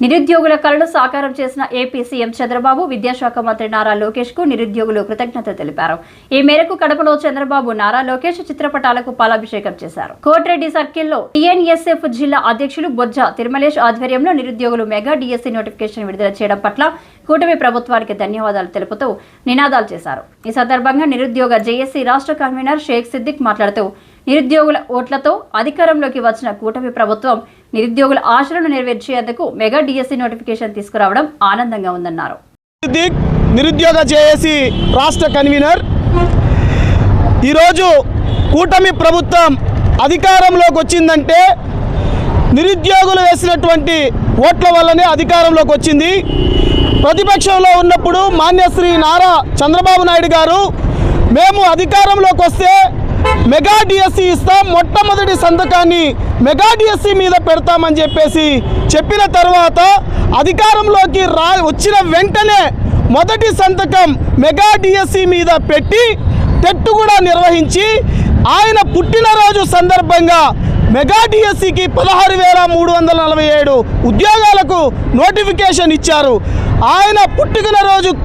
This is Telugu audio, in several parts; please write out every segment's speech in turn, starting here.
నిరుద్యోగుల కళలు సాకారం చేసిన ఏపీ సీఎం చంద్రబాబు విద్యాశాఖ మంత్రి నారా లోకేష్కు నిరుద్యోగులు కృతజ్ఞత తెలిపారు. ఈ మేరకు కడపలో చంద్రబాబు నారా లోకేష్ చిత్రపటాలకు పాలాభిషేకం చేశారు. కోట్రెడ్డి సర్కిల్లో టీఎన్ఎస్ఎఫ్ జిల్లా అధ్యక్షులు బొజ్జ తిరుమలేష్ ఆధ్వర్యంలో నిరుద్యోగులు మెగా డిఎస్సీ నోటిఫికేషన్ విడుదల చేయడం పట్ల కూటమి ప్రభుత్వానికి ధన్యవాదాలు తెలుపుతూ నినాదాలు చేశారు. ఈ సందర్భంగా నిరుద్యోగ జేఏసీ రాష్ట్ర కన్వీనర్ షేక్ సిద్దిక్ మాట్లాడుతూ నిరుద్యోగుల ఓట్లతో అధికారంలోకి వచ్చిన కూటమి ప్రభుత్వం నిరుద్యోగుల ఆశలను నెరవేర్చేందుకు మెగా డిఎస్సీ నోటిఫికేషన్ తీసుకురావడం ఆనందంగా ఉందన్నారు. నిరుద్యోగ జేఏసీ రాష్ట్ర కన్వీనర్. ఈరోజు కూటమి ప్రభుత్వం అధికారంలోకి వచ్చిందంటే నిరుద్యోగులు వేసినటువంటి ఓట్ల వల్లనే అధికారంలోకి వచ్చింది. ప్రతిపక్షంలో ఉన్నప్పుడు మాన్యశ్రీ నారా చంద్రబాబు నాయుడు గారు మేము అధికారంలోకి వస్తే మెగా డిఎస్సి ఇస్తాం మొట్టమొదటి సంతకాన్ని మెగా డిఎస్సి మీద పెడతామని చెప్పేసి చెప్పిన తర్వాత అధికారంలోకి రా వచ్చిన వెంటనే మొదటి సంతకం మెగా డిఎస్సి మీద పెట్టి టెట్టు కూడా నిర్వహించి ఆయన పుట్టినరోజు సందర్భంగా మెగా డిఎస్సికి పదహారు వేల మూడు వందల నలభై ఏడు ఉద్యోగాలకు నోటిఫికేషన్ ఇచ్చారు. ఆయన పుట్టుకున్న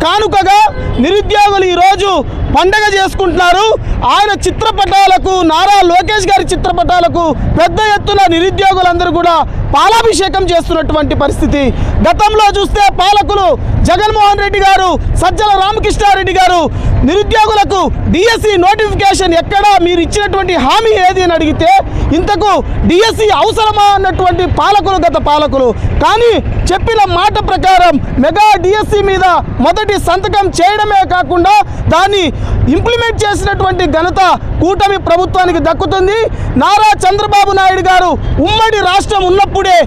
కానుకగా నిరుద్యోగులు ఈరోజు పండగ చేసుకుంటున్నారు. ఆయన చిత్రపటాలకు నారా లోకేష్ గారి చిత్రపటాలకు పెద్ద ఎత్తున నిరుద్యోగులందరూ కూడా పాలాభిషేకం చేస్తున్నటువంటి పరిస్థితి. గతంలో చూస్తే పాలకులు జగన్మోహన్ రెడ్డి గారు సజ్జల రామకృష్ణారెడ్డి గారు నిరుద్యోగులకు డిఎస్సి నోటిఫికేషన్ ఎక్కడా మీరు ఇచ్చినటువంటి హామీ ఏది అని అడిగితే ఇంతకు డిఎస్సి అవసరమా అన్నటువంటి పాలకులు గత పాలకులు. కానీ చెప్పిన మాట ప్రకారం మెగా డిఎస్సి మీద మొదటి సంతకం చేయడమే కాకుండా దాన్ని ఇంప్లిమెంట్ చేసినటువంటి ఘనత కూటమి ప్రభుత్వానికి దక్కుతుంది. నారా చంద్రబాబు నాయుడు గారు ఉమ్మడి రాష్ట్రం ఉన్నప్పుడే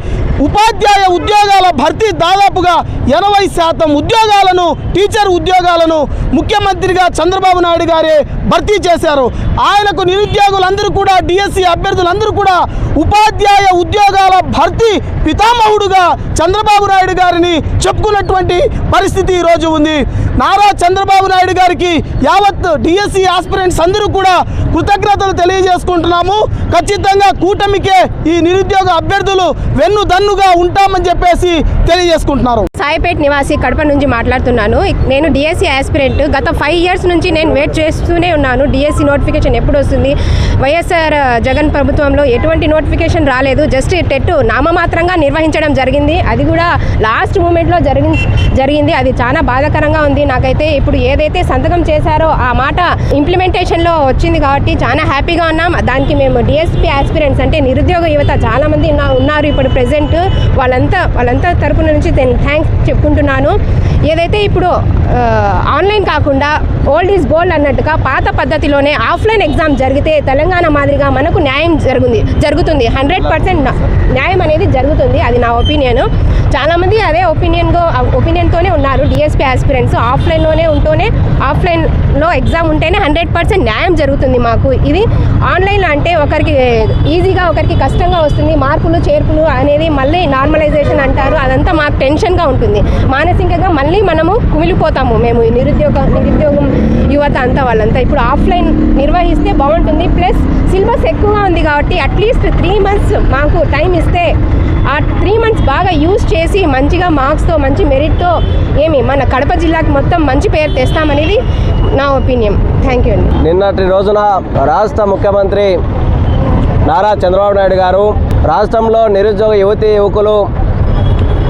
ఉపాధ్యాయ ఉద్యోగాల భర్తీ దాదాపుగా ఎనభై శాతం ఉద్యోగాలను టీచర్ ఉద్యోగాలను ముఖ్యమంత్రిగా చంద్రబాబు నాయుడు గారే భర్తీ చేశారు. ఆయనకు నిరుద్యోగులందరూ కూడా డిఎస్సి అభ్యర్థులందరూ కూడా ఉపాధ్యాయ ఉద్యోగాల భర్తీ పితామహుడుగా చంద్రబాబు నాయుడు గారిని చెప్పుకున్నటువంటి పరిస్థితి ఈరోజు ఉంది. నారా చంద్రబాబు నాయుడు గారికి యావత్ డిఎస్సి ఆస్పిరెంట్స్ అందరూ కూడా కృతజ్ఞతలు తెలియజేసుకుంటున్నాము. ఖచ్చితంగా కూటమికే ఈ నిరుద్యోగ అభ్యర్థులు వెన్ను దన్నుగా ఉంటామని చెప్పేసి తెలియజేసుకుంటున్నారు. సాయిపేట్ నివాసి కడప నుంచి మాట్లాడుతున్నాను. నేను డిఎస్సి ఆస్పిరెంట్ గత ఫైవ్ ఇయర్స్ నుంచి నేను వెయిట్ చేస్తూనే ఉన్నాను. డిఎస్సి నోటిఫికేషన్ ఎప్పుడు వస్తుంది? వైఎస్ఆర్ జగన్ ప్రభుత్వంలో ఎటువంటి నోటిఫికేషన్ రాలేదు. జస్ట్ టెట్ నామమాత్రంగా నిర్వహించడం జరిగింది. అది కూడా లాస్ట్ మూమెంట్లో జరిగి జరిగింది. అది చాలా బాధాకరంగా ఉంది. నాకైతే ఇప్పుడు ఏదైతే సంతకం చేశారో ఆ మాట ఇంప్లిమెంటేషన్లో వచ్చింది కాబట్టి చాలా హ్యాపీగా ఉన్నాం. దానికి మేము డిఎస్పీ ఆస్పిరెంట్స్ అంటే నిరుద్యోగ యువత చాలామంది ఉన్నారు ఇప్పుడు ప్రజెంట్ వాళ్ళంతా వాళ్ళంతా తరపున నుంచి థ్యాంక్స్ చెప్పుకుంటున్నాను. ఏదైతే ఇప్పుడు ఆన్లైన్ కాకుండా ఓల్డ్ ఈజ్ గోల్డ్ అన్నట్టుగా పాత పద్ధతిలోనే ఆఫ్లైన్ ఎగ్జామ్ జరిగితే తెలంగాణ మాదిరిగా మనకు న్యాయం జరుగుతుంది జరుగుతుంది. హండ్రెడ్ పర్సెంట్ న్యాయం అనేది జరుగుతుంది. అది నా ఒపీనియన్. చాలామంది అదే ఒపీనియన్గా ఒపీనియన్తోనే ఉన్నారు. డిఎస్పీ ఆస్పిరెంట్స్ ఆఫ్లైన్లోనే ఉంటూనే ఆఫ్లైన్లో ఎగ్జామ్ ఉంటేనే హండ్రెడ్ పర్సెంట్ న్యాయం జరుగుతుంది మాకు. ఇది ఆన్లైన్ అంటే ఒకరికి ఈజీగా ఒకరికి కష్టంగా వస్తుంది. మార్పులు చేర్పులు అనేది మళ్ళీ నార్మలైజేషన్ అంటారు. అదంతా మాకు టెన్షన్గా ఉంటుంది. మానసికంగా మళ్ళీ మనము కుమిలిపోతాము. మేము ఈ నిరుద్యోగ నిరుద్యోగం యువత అంతా వాళ్ళంతా ఇప్పుడు ఆఫ్లైన్ నిర్వహిస్తే బాగుంటుంది. ప్లస్ సిలబస్ ఎక్కువగా ఉంది కాబట్టి అట్లీస్ట్ త్రీ మంత్స్ మాకు టైం ఇస్తే ఆ త్రీ మంత్స్ బాగా యూజ్ చేసి మంచిగా మార్క్స్తో మంచి మెరిట్తో ఏమి మన కడప జిల్లాకి మొత్తం మంచి పేరు తెస్తామనేది నా ఒపీనియన్ థ్యాంక్ యూ అండి. నిన్నటి రోజున రాష్ట్ర ముఖ్యమంత్రి నారా చంద్రబాబు నాయుడు గారు రాష్ట్రంలో నిరుద్యోగ యువతి యువకులు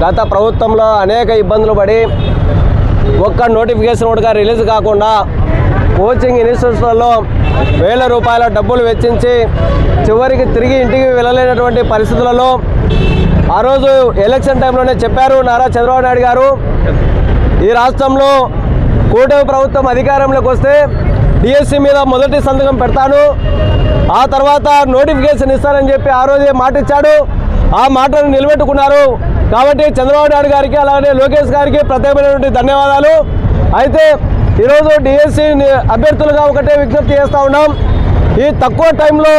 గత ప్రభుత్వంలో అనేక ఇబ్బందులు పడి ఒక్క నోటిఫికేషన్ కూడా రిలీజ్ కాకుండా కోచింగ్ ఇన్స్టిట్యూట్లలో వేల రూపాయల డబ్బులు వెచ్చించి చివరికి తిరిగి ఇంటికి వెళ్ళలేనటువంటి పరిస్థితులలో ఆ రోజు ఎలక్షన్ టైంలోనే చెప్పారు నారా చంద్రబాబు నాయుడు గారు. ఈ రాష్ట్రంలో కూటమి ప్రభుత్వం అధికారంలోకి వస్తే డిఎస్సి మీద మొదటి సంతకం పెడతాను. ఆ తర్వాత నోటిఫికేషన్ ఇస్తానని చెప్పి ఆ రోజే మాట ఇచ్చాడు ఆ మాటను నిలబెట్టుకున్నారు. కాబట్టి చంద్రబాబు నాయుడు గారికి అలాగే లోకేష్ గారికి ప్రత్యేకమైనటువంటి ధన్యవాదాలు. అయితే ఈరోజు డిఎస్సి అభ్యర్థులుగా ఒకటే విజ్ఞప్తి చేస్తూ ఉన్నాం. ఈ తక్కువ టైంలో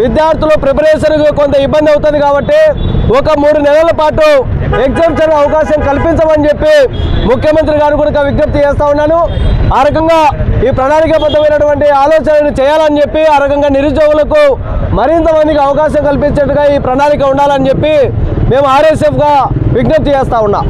విద్యార్థులు ప్రిపరేషన్కి కొంత ఇబ్బంది అవుతుంది కాబట్టి ఒక మూడు నెలల పాటు ఎగ్జామ్స్ అనే అవకాశం కల్పించమని చెప్పి ముఖ్యమంత్రి గారు కూడా విజ్ఞప్తి చేస్తూ ఉన్నాను. ఆ రకంగా ఈ ప్రణాళికాబద్ధమైనటువంటి ఆలోచనలు చేయాలని చెప్పి ఆ రకంగా నిరుద్యోగులకు మరింత మందికి అవకాశం కల్పించేట్టుగా ఈ ప్రణాళిక ఉండాలని చెప్పి మేము ఆర్ఎస్ఎఫ్గా విజ్ఞప్తి చేస్తూ ఉన్నా.